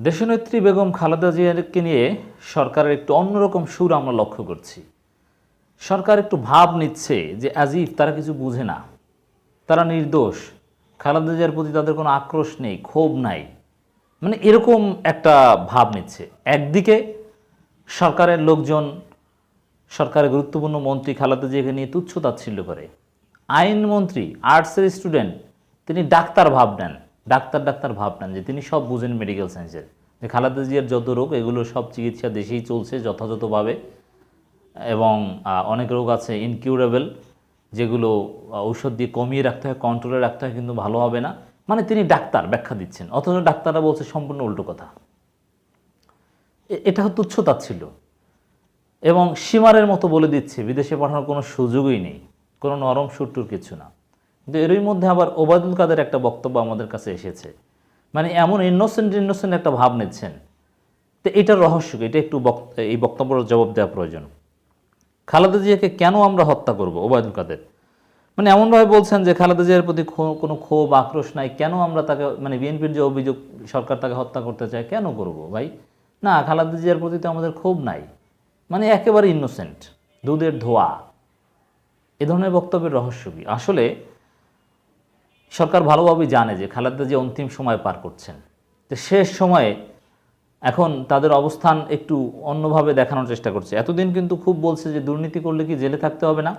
দেশনেত্রী বেগম খালেদা জিয়াকে নিয়ে সরকারের একটু অন্যরকম সুর আমরা লক্ষ্য করছি। সরকার একটু ভাব নিচ্ছে যে অ্যাজিফ তারা কিছু বুঝে না। তারা নির্দোষ। খালেদা জিয়ার প্রতি তাদের কোনো আক্রোশ নেই, ক্ষোভ নাই। মানে এরকম একটা ভাব নিচ্ছে। একদিকে সরকারের লোকজন, সরকারের গুরুত্বপূর্ণ মন্ত্রী খালেদা জিয়াকে নিয়ে তুচ্ছ তাচ্ছিল্য করে। আইনমন্ত্রী আর্টসের স্টুডেন্ট তিনি ডাক্তার ভাব নেন। ডাক্তার ডাক্তার ভাব নেন যে তিনি সব বুঝেন মেডিকেল সায়েন্সের যে খালেদা জিয়ার যত রোগ, এগুলো সব চিকিৎসা দেশেই চলছে যথাযথভাবে। এবং অনেক রোগ আছে ইনকিউরেবল যেগুলো ঔষধ দিয়ে কমিয়ে রাখতে হয় কন্ট্রোলে রাখতে হয়, কিন্তু ভালো হবে না। মানে তিনি ডাক্তার ব্যাখ্যা দিচ্ছেন। অথচ ডাক্তাররা বলছে সম্পূর্ণ উল্টো কথা। এটা তুচ্ছ ছিল এবং সীমারের মতো বলে দিচ্ছে, বিদেশে পাঠানোর কোনো সুযোগই নেই। কোনো নরম সুরটুর কিছু না। কিন্তু এরই মধ্যে আবার ওবায়দুল কাদের একটা বক্তব্য আমাদের কাছে এসেছে। মানে এমন ইনোসেন্ট ইনোসেন্ট একটা ভাব নিচ্ছেন। তো এটার রহস্য? এটা একটু এই বক্তব্যের জবাব দেওয়া প্রয়োজন। খালেদা জিয়াকে কেন আমরা হত্যা করব ওবায়দুল কাদের? মানে এমনভাবে বলছেন যে খালেদা জিয়ার প্রতি কোনো ক্ষোভ, আক্রোশ নাই, কেন আমরা তাকে মানে বিএনপির যে অভিযোগ, সরকার তাকে হত্যা করতে চায়, কেন করব ভাই? না, খালেদা জিয়ার প্রতি তো আমাদের ক্ষোভ নাই। মানে একেবারে ইনোসেন্ট দুধের ধোয়া। এ ধরনের বক্তব্যের রহস্য কি? আসলে সরকার ভালোভাবে জানে যে খালেদা যে অন্তিম সময় পার করছেন। তো শেষ সময়ে এখন তাদের অবস্থান একটু অন্যভাবে দেখানোর চেষ্টা করছে। এতদিন কিন্তু খুব বলছে যে দুর্নীতি করলে কি জেলে থাকতে হবে না?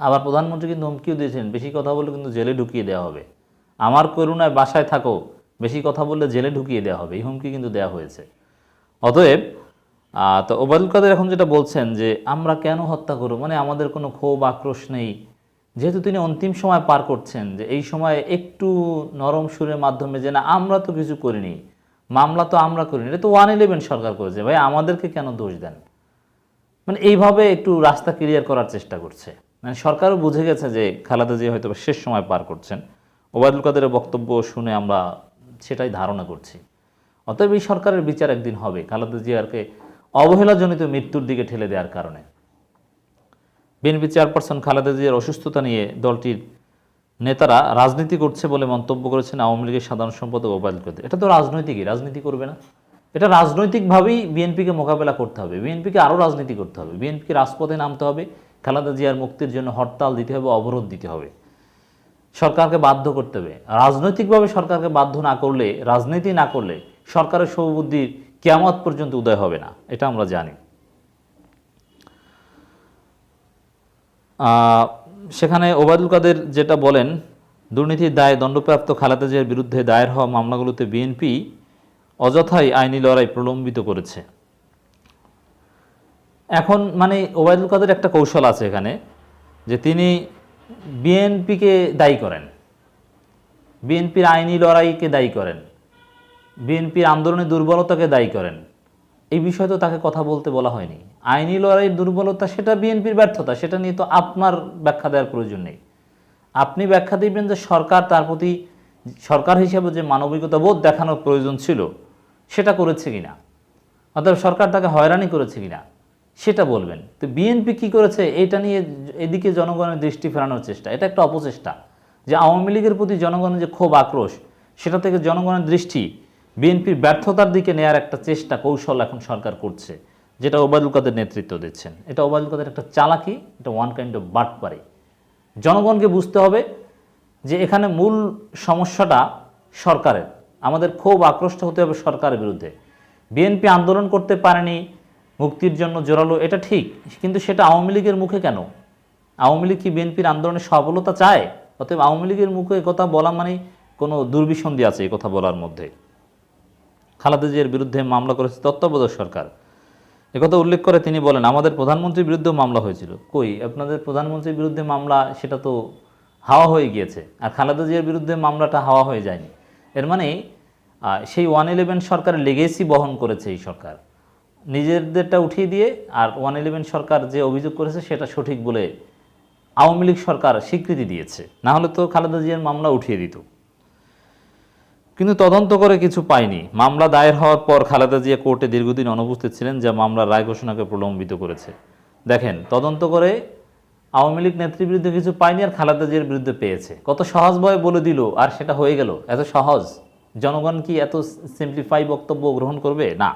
আবার প্রধানমন্ত্রী কিন্তু হুমকিও দিয়েছেন, বেশি কথা বললে কিন্তু জেলে ঢুকিয়ে দেওয়া হবে। আমার করুণায় বাসায় থাকো, বেশি কথা বললে জেলে ঢুকিয়ে দেওয়া হবে, এই হুমকি কিন্তু দেওয়া হয়েছে। অতএব তো ওবায়দুল কাদের এখন যেটা বলছেন যে, আমরা কেন হত্যা করব? মানে আমাদের কোনো ক্ষোভ, আক্রোশ নেই। যেহেতু তিনি অন্তিম সময় পার করছেন যে এই সময় একটু নরম সুরের মাধ্যমে যে না, আমরা তো কিছু করিনি, মামলা তো আমরা করিনি, এটা তো ওয়ান ইলেভেন সরকার করেছে, ভাই আমাদেরকে কেন দোষ দেন? মানে এইভাবে একটু রাস্তা ক্লিয়ার করার চেষ্টা করছে। মানে সরকারও বুঝে গেছে যে খালেদা জিয়া হয়তো শেষ সময় পার করছেন। ওবায়দুল কাদের বক্তব্য শুনে আমরা সেটাই ধারণা করছি। অতএব এই সরকারের বিচার একদিন হবে, খালেদা জিয়ারকে অবহেলাজনিত মৃত্যুর দিকে ঠেলে দেওয়ার কারণে। বিএনপি চেয়ারপারসন খালেদা জিয়ার অসুস্থতা নিয়ে দলটির নেতারা রাজনীতি করছে বলে মন্তব্য করেছেন আওয়ামী লীগের সাধারণ সম্পাদক ওবায়দুল কাদের। এটা তো রাজনৈতিকই, রাজনীতি করবে না। এটা রাজনৈতিকভাবেই বিএনপিকে মোকাবেলা করতে হবে। বিএনপিকে আরও রাজনীতি করতে হবে। বিএনপিকে রাজপথে নামতে হবে। খালেদা জিয়ার মুক্তির জন্য হরতাল দিতে হবে, অবরোধ দিতে হবে। সরকারকে বাধ্য করতে হবে। রাজনৈতিকভাবে সরকারকে বাধ্য না করলে, রাজনীতি না করলে সরকারের সৌবুদ্ধির কেয়ামত পর্যন্ত উদয় হবে না। এটা আমরা জানি। সেখানে ওবায়দুল কাদের যেটা বলেন, দুর্নীতির দায়ে দণ্ডপ্রাপ্ত খালেদা জিয়ার বিরুদ্ধে দায়ের হওয়া মামলাগুলোতে বিএনপি অযথাই আইনি লড়াই প্রলম্বিত করেছে। এখন মানে ওবায়দুল কাদের একটা কৌশল আছে এখানে, যে তিনি বিএনপিকে দায়ী করেন, বিএনপির আইনি লড়াইকে দায়ী করেন, বিএনপির আন্দোলনের দুর্বলতাকে দায়ী করেন এই বিষয়ে তো তাকে কথা বলতে বলা হয়নি। আইনি লড়াইয়ের দুর্বলতা, সেটা বিএনপির ব্যর্থতা, সেটা নিয়ে তো আপনার ব্যাখ্যা দেওয়ার প্রয়োজন নেই। আপনি ব্যাখ্যা দিবেন যে সরকার তার প্রতি, সরকার হিসেবে যে মানবিকতা বোধ দেখানোর প্রয়োজন ছিল, সেটা করেছে কিনা? অর্থাৎ সরকার তাকে হয়রানি করেছে কিনা? সেটা বলবেন। তো বিএনপি কি করেছে, এটা নিয়ে এদিকে জনগণের দৃষ্টি ফেরানোর চেষ্টা, এটা একটা অপচেষ্টা। যে আওয়ামী লীগের প্রতি জনগণের যে ক্ষোভ, আক্রোশ, সেটা থেকে জনগণের দৃষ্টি বিএনপির ব্যর্থতার দিকে নেয়ার একটা চেষ্টা, কৌশল এখন সরকার করছে, যেটা ওবায়দুল কাদের নেতৃত্ব দিচ্ছেন। এটা ওবায়দুল কাদের একটা চালাকি, এটা ওয়ান কাইন্ড অফ বাটপারি। জনগণকে বুঝতে হবে যে এখানে মূল সমস্যাটা সরকারের। আমাদের খুব আক্রোষ্ট হতে হবে সরকারের বিরুদ্ধে। বিএনপি আন্দোলন করতে পারেনি, মুক্তির জন্য জোরালো, এটা ঠিক, কিন্তু সেটা আওয়ামী লীগের মুখে কেন? আওয়ামী লীগ কি বিএনপির আন্দোলনে সফলতা চায়? অতএব আওয়ামী লীগের মুখে কথা বলা মানে কোনো দুর্বিসন্ধি আছে এই কথা বলার মধ্যে। খালেদা জিয়ার বিরুদ্ধে মামলা করেছে তত্ত্বাবধায়ক সরকার। একথা উল্লেখ করে তিনি বলেন, আমাদের প্রধানমন্ত্রীর বিরুদ্ধেও মামলা হয়েছিল। কই, আপনাদের প্রধানমন্ত্রীর বিরুদ্ধে মামলা, সেটা তো হাওয়া হয়ে গিয়েছে। আর খালেদা জিয়ার বিরুদ্ধে মামলাটা হাওয়া হয়ে যায়নি। এর মানে সেই ওয়ান ইলেভেন সরকারের লেগেসি বহন করেছে এই সরকার। নিজেদেরটা উঠিয়ে দিয়ে আর ওয়ান ইলেভেন সরকার যে অভিযোগ করেছে, সেটা সঠিক বলে আওয়ামী লীগ সরকার স্বীকৃতি দিয়েছে। না হলে তো খালেদা জিয়ার মামলা উঠিয়ে দিত। কিন্তু তদন্ত করে কিছু পায়নি মামলা দায়ের হওয়ার পর খালেদা জিয়া কোর্টে দীর্ঘদিন অনুপস্থিত ছিলেন, যা মামলার রায় ঘোষণাকে প্রলম্বিত করেছে। দেখেন, তদন্ত করে আওয়ামী লীগ নেত্রীর বিরুদ্ধে কিছু পায়নি আর খালেদা জিয়ার বিরুদ্ধে পেয়েছে। কত সহজ সহজভাবে বলে দিল, আর সেটা হয়ে গেল। এত সহজ? জনগণ কি এত সিম্পলিফাই বক্তব্য গ্রহণ করবে? না।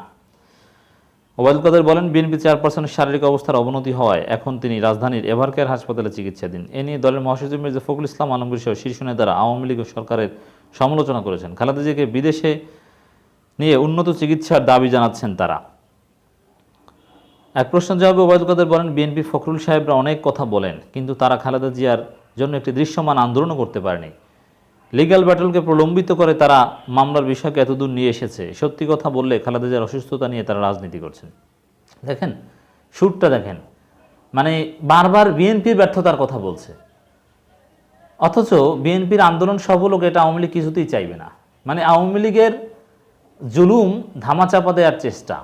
ওবায়দুল কাদের বলেন, বিএনপি চেয়ারপারসনের শারীরিক অবস্থার অবনতি হওয়ায় এখন তিনি রাজধানীর এভারকেয়ার হাসপাতালে চিকিৎসাধীন। এ নিয়ে দলের মহাসচিব মির্জা ফখরুল ইসলাম আলমগীর সহ শীর্ষ নেতারা আওয়ামী লীগ সরকারের সমালোচনা করেছেন। খালেদা জিয়াকে বিদেশে নিয়ে উন্নত চিকিৎসার দাবি জানাচ্ছেন তারা। এক প্রশ্ন জবাবে ওবায়দুল কাদের বলেন, বিএনপি ফখরুল সাহেবরা অনেক কথা বলেন, কিন্তু তারা খালেদা জিয়ার জন্য একটি দৃশ্যমান আন্দোলনও করতে পারেনি। লিগ্যাল ব্যাটলকে প্রলম্বিত করে তারা মামলার বিষয়কে এতদূর নিয়ে এসেছে। সত্যি কথা বললে খালেদা জিয়ার অসুস্থতা নিয়ে তারা রাজনীতি করছেন। দেখেন, সুরটা দেখেন। মানে বারবার বিএনপির ব্যর্থতার কথা বলছে। অথচ বিএনপির আন্দোলন সফল হোক এটা আওয়ামী লীগ কিছুতেই চাইবে না। মানে আওয়ামী লীগের জুলুম ধামাচাপা দেওয়ার চেষ্টা।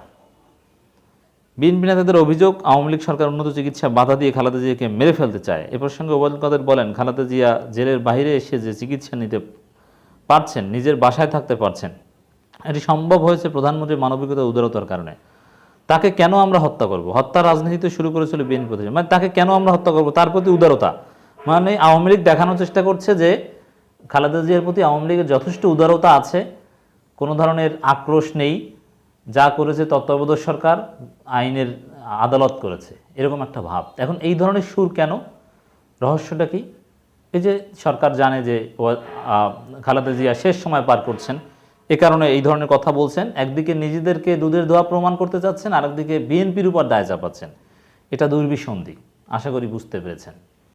বিএনপি নেতাদের অভিযোগ, আওয়ামী লীগ সরকার উন্নত চিকিৎসা বাধা দিয়ে খালেদা জিয়াকে মেরে ফেলতে চায়। এ প্রসঙ্গে ওবায়দুল কাদের বলেন, খালেদা জিয়া জেলের বাইরে এসে যে চিকিৎসা নিতে পারছেন, নিজের বাসায় থাকতে পারছেন, এটি সম্ভব হয়েছে প্রধানমন্ত্রীর মানবিকতা উদারতার কারণে। তাকে কেন আমরা হত্যা করব? হত্যা রাজনীতিতে শুরু করেছিল বিএনপি মানে তাকে কেন আমরা হত্যা করব? তার প্রতি উদারতা। মানে আওয়ামী লীগ দেখানোর চেষ্টা করছে যে খালেদা জিয়ার প্রতি আওয়ামী লীগের যথেষ্ট উদারতা আছে, কোনো ধরনের আক্রোশ নেই, যা করেছে তত্ত্বাবধায়ক সরকার আইনের আদালত করেছে, এরকম একটা ভাব। এখন এই ধরনের সুর কেন? রহস্যটা কি? এই যে সরকার জানে যে খালেদা জিয়া শেষ সময় পার করছেন, এ কারণে এই ধরনের কথা বলছেন, একদিকে নিজেদেরকে দুধের দোয়া প্রমাণ করতে চাচ্ছেন, আরেকদিকে বিএনপির উপর দায় চাপাচ্ছেন, এটা দুর্বিসন্ধি, আশা করি বুঝতে পেরেছেন।